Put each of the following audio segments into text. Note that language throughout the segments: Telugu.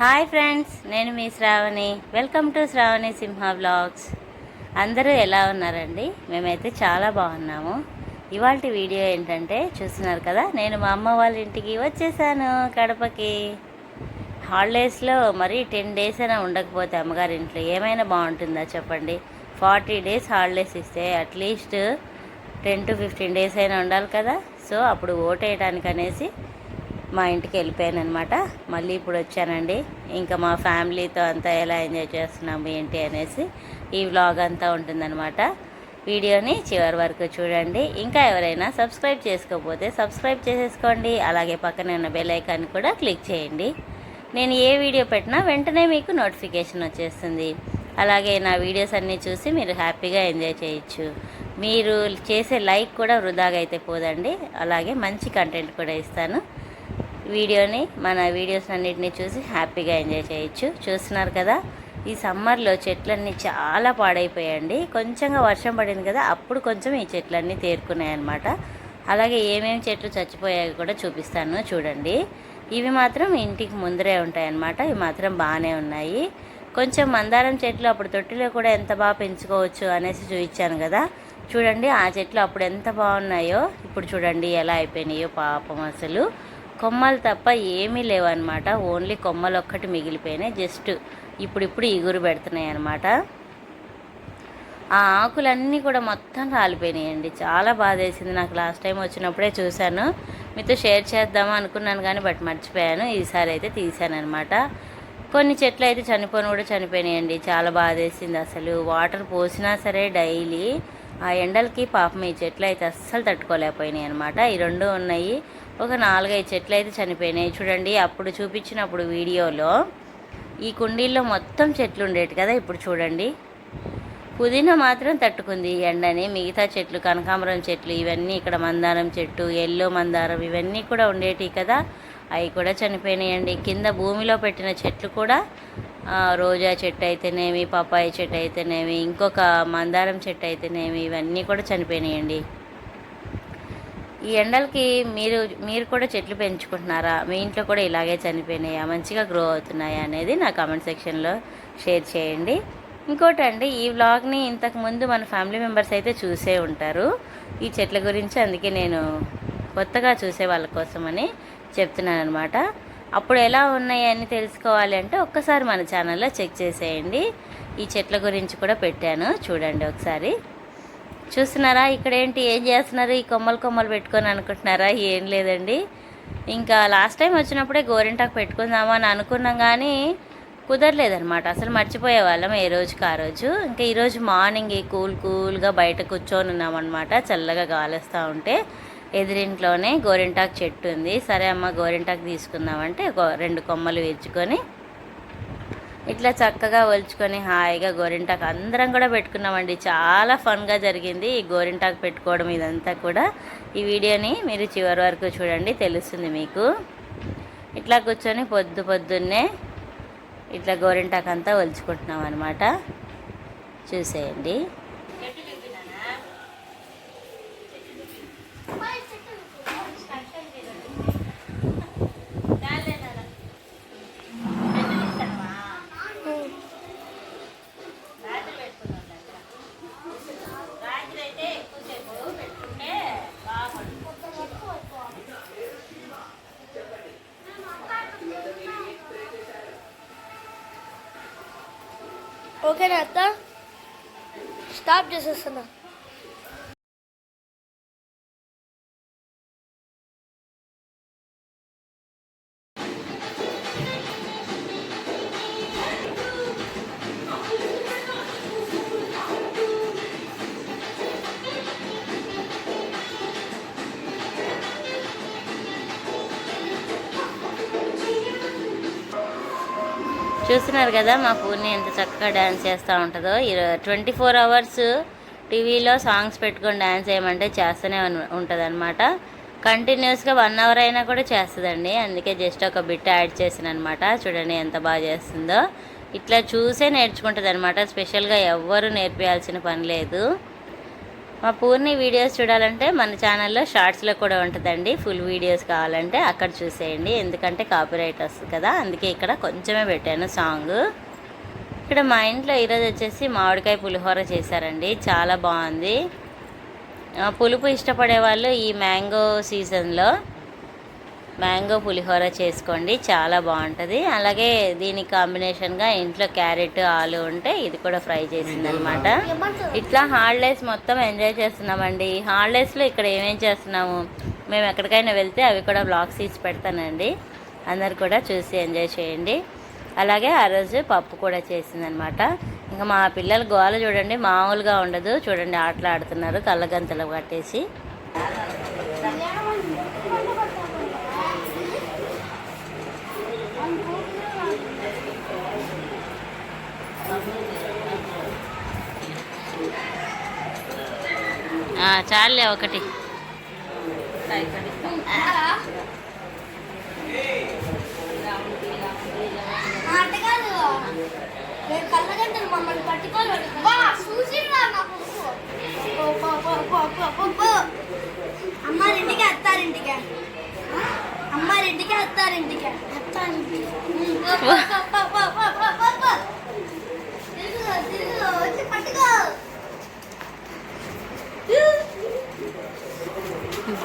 హాయ్ ఫ్రెండ్స్ నేను మీ Sravani. Welcome to Sravani Simha blogs. అందరూ ఎలా ఉన్నారండి? మేమైతే చాలా బాగున్నాము. ఇవాళ వీడియో ఏంటంటే చూస్తున్నారు కదా నేను మా అమ్మ వాళ్ళ ఇంటికి వచ్చేసాను కడపకి. హాలిడేస్లో మరి టెన్ డేస్ అయినా ఉండకపోతే అమ్మగారి ఇంట్లో ఏమైనా బాగుంటుందా చెప్పండి? ఫార్టీ డేస్ హాలిడేస్ ఇస్తే at least ten to fifteen days అయినా ఉండాలి కదా. సో అప్పుడు ఓటేయడానికి అనేసి మా ఇంటికి వెళ్ళిపోయాను అనమాట మళ్ళీ ఇప్పుడు వచ్చానండి. ఇంకా మా ఫ్యామిలీతో అంతా ఎలా ఎంజాయ్ చేస్తున్నాము ఏంటి అనేసి ఈ వ్లాగ్ అంతా ఉంటుందన్నమాట. వీడియోని చివరి వరకు చూడండి. ఇంకా ఎవరైనా సబ్స్క్రైబ్ చేసుకోకపోతే సబ్స్క్రైబ్ చేసేసుకోండి. అలాగే పక్కనే ఉన్న బెల్ ఐకాన్ కూడా క్లిక్ చేయండి. నేను ఏ వీడియో పెట్టినా వెంటనే మీకు నోటిఫికేషన్ వచ్చేస్తుంది. అలాగే నా వీడియోస్ అన్నీ చూసి మీరు హ్యాపీగా ఎంజాయ్ చేయొచ్చు. మీరు చేసే లైక్ కూడా వృధాగా అయితే పోదండి. అలాగే మంచి కంటెంట్ కూడా ఇస్తాను. వీడియోని మన వీడియోస్ అన్నిటిని చూసి హ్యాపీగా ఎంజాయ్ చేయొచ్చు. చూస్తున్నారు కదా ఈ సమ్మర్లో చెట్లన్నీ చాలా పాడైపోయాయండి. కొంచెంగా వర్షం పడింది కదా అప్పుడు కొంచెం ఈ చెట్లన్నీ తేరుకున్నాయి అనమాట అలాగే ఏమేమి చెట్లు చచ్చిపోయాయి కూడా చూపిస్తాను చూడండి. ఇవి మాత్రం ఇంటికి ముందరే ఉంటాయి అన్నమాట ఇవి మాత్రం బాగానే ఉన్నాయి. కొంచెం మందారం చెట్లు అప్పుడు తొట్టిలో కూడా ఎంత బాగా పెంచుకోవచ్చు అనేసి చూపించాను కదా. చూడండి ఆ చెట్లు అప్పుడు ఎంత బాగున్నాయో ఇప్పుడు చూడండి ఎలా అయిపోయినాయో పాపం అసలు. కొమ్మలు తప్ప ఏమీ లేవు అనమాట ఓన్లీ కొమ్మలు ఒక్కటి మిగిలిపోయినాయి. జస్ట్ ఇప్పుడిప్పుడు ఇగురు పెడుతున్నాయి అనమాట ఆ ఆకులన్నీ కూడా మొత్తం కాలిపోయినాయండి చాలా బాధ వేసింది నాకు. లాస్ట్ టైం వచ్చినప్పుడే చూశాను. మీతో షేర్ చేద్దామా అనుకున్నాను కానీ బట్ మర్చిపోయాను. ఈసారి అయితే తీశాను అనమాట కొన్ని చెట్లు అయితే చనిపోయిన కూడా చనిపోయినాయండి. చాలా బాధ వేసింది అసలు. వాటర్ పోసినా సరే డైలీ ఆ ఎండలకి పాపం ఈ చెట్లు అయితే అస్సలు తట్టుకోలేకపోయినాయి అనమాట ఈ రెండు ఉన్నాయి. ఒక నాలుగైదు చెట్లు అయితే చనిపోయినాయి. చూడండి అప్పుడు చూపించినప్పుడు వీడియోలో ఈ కుండీల్లో మొత్తం చెట్లు ఉండేవి కదా ఇప్పుడు చూడండి. పుదీనా మాత్రం తట్టుకుంది ఈ ఎండని. మిగతా చెట్లు కనకాంబరం చెట్లు ఇవన్నీ ఇక్కడ మందారం చెట్టు ఎల్లో మందారం ఇవన్నీ కూడా ఉండేటివి కదా. అవి కూడా చనిపోయినాయండి. కింద భూమిలో పెట్టిన చెట్లు కూడా రోజా చెట్టు అయితేనేమి పపాయ చెట్టు అయితేనేమి ఇంకొక మందారం చెట్టు అయితేనేమి ఇవన్నీ కూడా చనిపోయినాయండి. ఈ ఎండలకి మీరు మీరు కూడా చెట్లు పెంచుకుంటున్నారా? మీ ఇంట్లో కూడా ఇలాగే చనిపోయినాయా? మంచిగా గ్రో అవుతున్నాయా అనేది నా కామెంట్ సెక్షన్లో షేర్ చేయండి. ఇంకోటి అండి ఈ వ్లాగ్ని ఇంతకు ముందు మన ఫ్యామిలీ మెంబర్స్ అయితే చూసే ఉంటారు. ఈ చెట్ల గురించి అందుకే నేను కొత్తగా చూసే వాళ్ళ కోసమని చెప్తున్నాను అనమాట అప్పుడు ఎలా ఉన్నాయని అని తెలుసుకోవాలి అంటే ఒక్కసారి మన ఛానల్లో చెక్ చేసేయండి. ఈ చెట్ల గురించి కూడా పెట్టాను. చూడండి ఒకసారి. చూస్తున్నారా? ఇక్కడ ఏంటి? ఏం చేస్తున్నారు? ఈ కొమ్మలు కొమ్మలు పెట్టుకొని అనుకుంటున్నారా? ఏం లేదండి. ఇంకా లాస్ట్ టైం వచ్చినప్పుడే గోరింటాకు పెట్టుకుందామా అని అనుకున్నాం కానీ కుదరలేదనమాట అసలు మర్చిపోయే వాళ్ళం ఏ రోజుకి ఆ రోజు. ఇంకా ఈరోజు మార్నింగ్ కూల్ కూల్గా బయట కూర్చొని ఉన్నామన్నమాట. చల్లగా గాలేస్తూ ఉంటే. ఎదురింట్లోనే గోరింటాకు చెట్టు ఉంది. సరే అమ్మ గోరింటాకు తీసుకుందామంటే ఒక రెండు కొమ్మలు వేర్చుకొని ఇట్లా చక్కగా ఒలుచుకొని హాయిగా గోరింటాకు అందరం కూడా పెట్టుకున్నామండి. చాలా ఫన్గా జరిగింది ఈ గోరింటాకు పెట్టుకోవడం ఇదంతా కూడా. ఈ వీడియోని మీరు చివరి వరకు చూడండి తెలుస్తుంది మీకు. ఇట్లా కూర్చొని పొద్దు పొద్దున్నే ఇట్లా గోరింటాకు అంతా ఒలుచుకుంటున్నాం అనమాట చూసేయండి. ఓకేనా అత్త? స్టాప్ చేసేస్తున్నా. చూస్తున్నారు కదా మా పూర్ణి ఎంత చక్కగా డ్యాన్స్ చేస్తూ ఉంటుందో. ట్వంటీ ఫోర్ అవర్స్ టీవీలో సాంగ్స్ పెట్టుకొని డ్యాన్స్ చేయమంటే చేస్తూనే ఉంటుంది అనమాట కంటిన్యూస్గా వన్ అవర్ అయినా కూడా చేస్తుందండి. అందుకే జస్ట్ ఒక బిట్ యాడ్ చేసిన అనమాట చూడండి ఎంత బాగా చేస్తుందో. ఇట్లా చూసే నేర్చుకుంటుంది అనమాట స్పెషల్గా ఎవ్వరూ నేర్పించాల్సిన పని లేదు. మా పూర్ణి వీడియోస్ చూడాలంటే మన ఛానల్లో షార్ట్స్లో కూడా ఉంటుందండి. ఫుల్ వీడియోస్ కావాలంటే అక్కడ చూసేయండి. ఎందుకంటే కాపీరైట్ వస్తుంది కదా. అందుకే ఇక్కడ కొంచెమే పెట్టాను సాంగ్. ఇక్కడ మా ఇంట్లో ఈరోజు వచ్చేసి మామిడికాయ పులిహోర చేశారండి. చాలా బాగుంది. పులుపు ఇష్టపడే వాళ్ళు ఈ మ్యాంగో సీజన్లో మ్యాంగో పులిహోర చేసుకోండి చాలా బాగుంటుంది. అలాగే దీనికి కాంబినేషన్గా ఇంట్లో క్యారెట్ ఆలు ఉంటే ఇది కూడా ఫ్రై చేసిందనమాట. ఇట్లా హాలిడేస్ మొత్తం ఎంజాయ్ చేస్తున్నామండి. హాలిడేస్లో ఇక్కడ ఏమేం చేస్తున్నాము? మేము ఎక్కడికైనా వెళ్తే అవి కూడా బ్లాగ్స్ తీసి పెడతానండి. అందరు కూడా చూసి ఎంజాయ్ చేయండి. అలాగే ఆ రోజు పప్పు కూడా చేసిందనమాట. ఇంకా మా పిల్లల గోల చూడండి మామూలుగా ఉండదు. చూడండి ఆటలు ఆడుతున్నారు కళ్ళగంతలు కట్టేసి ఆ, చాలులే ఒకటి మాట కాదు నేను కళ్ళగంటలు మమ్మల్ని పట్టుకోవాలి చూసిందా చాలే ఒకటి అమ్మారింటికి అత్తారింటికి అమ్మారింటికి అత్తారింటికి అత్తారింటికి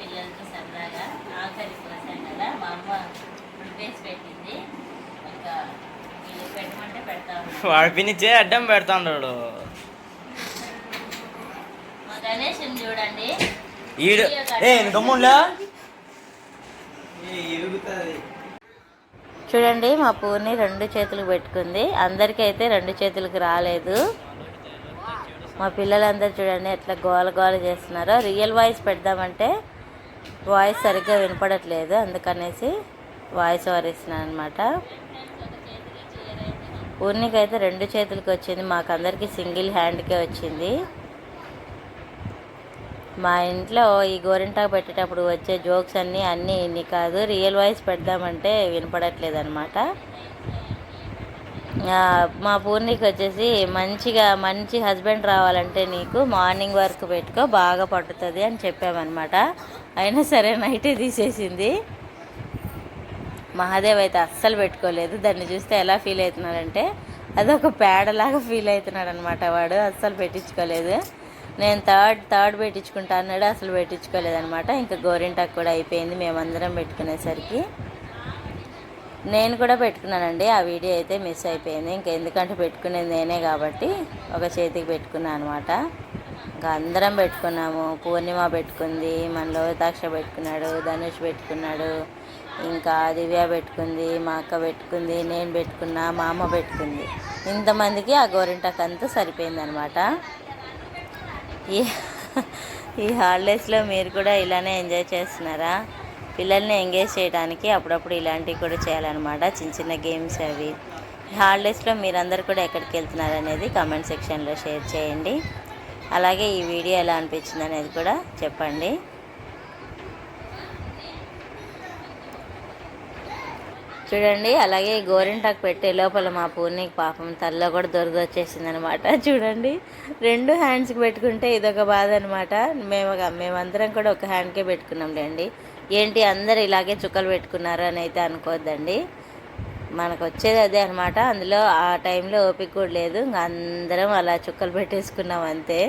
పిల్లలతో సరదాగా ఆఖరి కోసం కదా? మా అమ్మ వేసి పెట్టింది ఇంకా వీళ్ళు పెట్టమంటే పెడతా ఉన్నాం వాడు పినిచే అడ్డం పెడతాడు మా గణేష్ చూడండి. ఈడు ఏ గమ్ముండా చూడండి మా పూర్ణి రెండు చేతులకు పెట్టుకుంది. అందరికీ అయితే రెండు చేతులకు రాలేదు. మా పిల్లలందరూ చూడండి ఎట్లా గోల గోల చేస్తున్నారో. రియల్ వాయిస్ పెడదామంటే వాయిస్ సరిగ్గా వినపడట్లేదు అందుకనేసి వాయిస్ ఓవర్ ఇస్తున్నాను అనమాట పూర్ణికి అయితే రెండు చేతులకి వచ్చింది మాకందరికి సింగిల్ హ్యాండ్కే వచ్చింది. మా ఇంట్లో ఈ గోరింటాకు పెట్టేటప్పుడు వచ్చే జోక్స్ అన్నీ అన్నీ ఇన్ని కాదు రియల్ వాయిస్ పెడదామంటే వినపడట్లేదు అనమాట మా పూర్ణికి వచ్చేసి మంచిగా మంచి హస్బెండ్ రావాలంటే నీకు మార్నింగ్ వర్క్ పెట్టుకో బాగా పట్టుతుంది అని చెప్పామన్నమాట. అయినా సరే నైటే తీసేసింది. మహాదేవ్ అయితే అస్సలు పెట్టుకోలేదు. దాన్ని చూస్తే ఎలా ఫీల్ అవుతున్నాడంటే అదొక పేడలాగా ఫీల్ అవుతున్నాడు అనమాట వాడు. అస్సలు పెట్టించుకోలేదు. నేను థర్డ్ థర్డ్ పెట్టించుకుంటా అన్నాడు అసలు పెట్టించుకోలేదనమాట ఇంకా గోరింటాకు కూడా అయిపోయింది. మేమందరం పెట్టుకునేసరికి. నేను కూడా పెట్టుకున్నానండి. ఆ వీడియో అయితే మిస్ అయిపోయింది. ఇంకా ఎందుకంటే పెట్టుకునేది నేనే కాబట్టి ఒక చేతికి పెట్టుకున్నాను అనమాట ఇంకా అందరం పెట్టుకున్నాము. పూర్ణిమ పెట్టుకుంది మన లోహితాక్ష పెట్టుకున్నాడు ధనుష్ పెట్టుకున్నాడు ఇంకా దివ్య పెట్టుకుంది మా అక్క పెట్టుకుంది నేను పెట్టుకున్నా మా అమ్మ పెట్టుకుంది. ఇంతమందికి ఆ గోరింటాకు అంతా సరిపోయిందనమాట ఈ ఈ హాలిడేస్లో మీరు కూడా ఇలానే ఎంజాయ్ చేస్తున్నారా? పిల్లల్ని ఎంగేజ్ చేయడానికి అప్పుడప్పుడు ఇలాంటివి కూడా చేయాలన్నమాట. చిన్న చిన్న గేమ్స్ అవి. హాలిడేస్లో మీరందరూ కూడా ఎక్కడికి వెళ్తున్నారు అనేది కామెంట్ సెక్షన్లో షేర్ చేయండి. అలాగే ఈ వీడియో ఎలా అనిపించింది అనేది కూడా చెప్పండి. చూడండి అలాగే గోరింటాకు పెట్టే లోపల మా పూర్ణికి పాపం తల్లో కూడా దొరద వచ్చేసింది అనమాట చూడండి రెండు హ్యాండ్స్కి పెట్టుకుంటే ఇదొక బాధ అనమాట మేము మేమందరం కూడా ఒక హ్యాండ్కే పెట్టుకున్నాంలేండి. ఏంటి అందరు ఇలాగే చుక్కలు పెట్టుకున్నారు అని అయితే అనుకోవద్దండి మనకు వచ్చేది అదే అనమాట అందులో ఆ టైంలో ఓపిక కూడా లేదు. ఇంకా అందరం అలా చుక్కలు పెట్టేసుకున్నాం అంతే.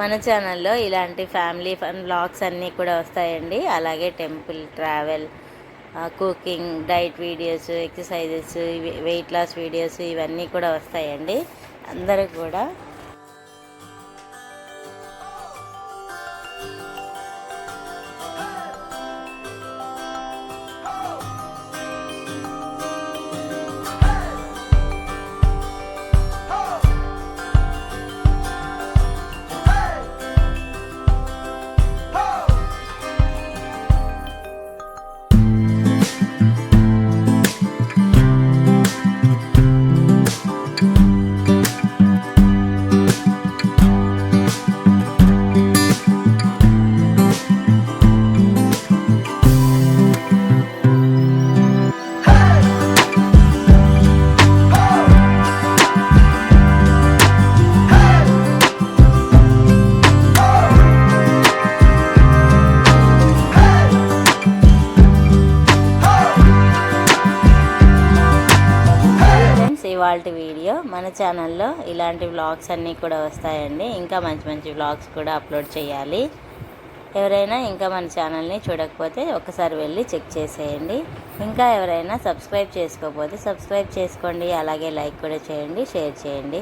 మన ఛానల్లో ఇలాంటి ఫ్యామిలీ ఫన్ బ్లాగ్స్ అన్నీ కూడా వస్తాయండి. అలాగే temple travel cooking diet videos exercises weight loss videos ఇవన్నీ కూడా వస్తాయండి. అందరూ కూడా ఇవాళ వీడియో మన ఛానల్లో ఇలాంటి వ్లాగ్స్ అన్నీ కూడా వస్తాయండి. ఇంకా మంచి మంచి వ్లాగ్స్ కూడా అప్లోడ్ చేయాలి. ఎవరైనా ఇంకా మన ఛానల్ని చూడకపోతే ఒకసారి వెళ్ళి చెక్ చేసేయండి. ఇంకా ఎవరైనా సబ్స్క్రైబ్ చేసుకోకపోతే సబ్స్క్రైబ్ చేసుకోండి. అలాగే లైక్ కూడా చేయండి షేర్ చేయండి.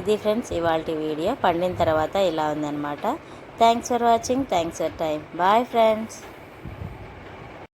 ఇది ఫ్రెండ్స్ ఇవాళ వీడియో పండిన తర్వాత ఇలా ఉందన్నమాట. Thanks for watching thanks for time bye friends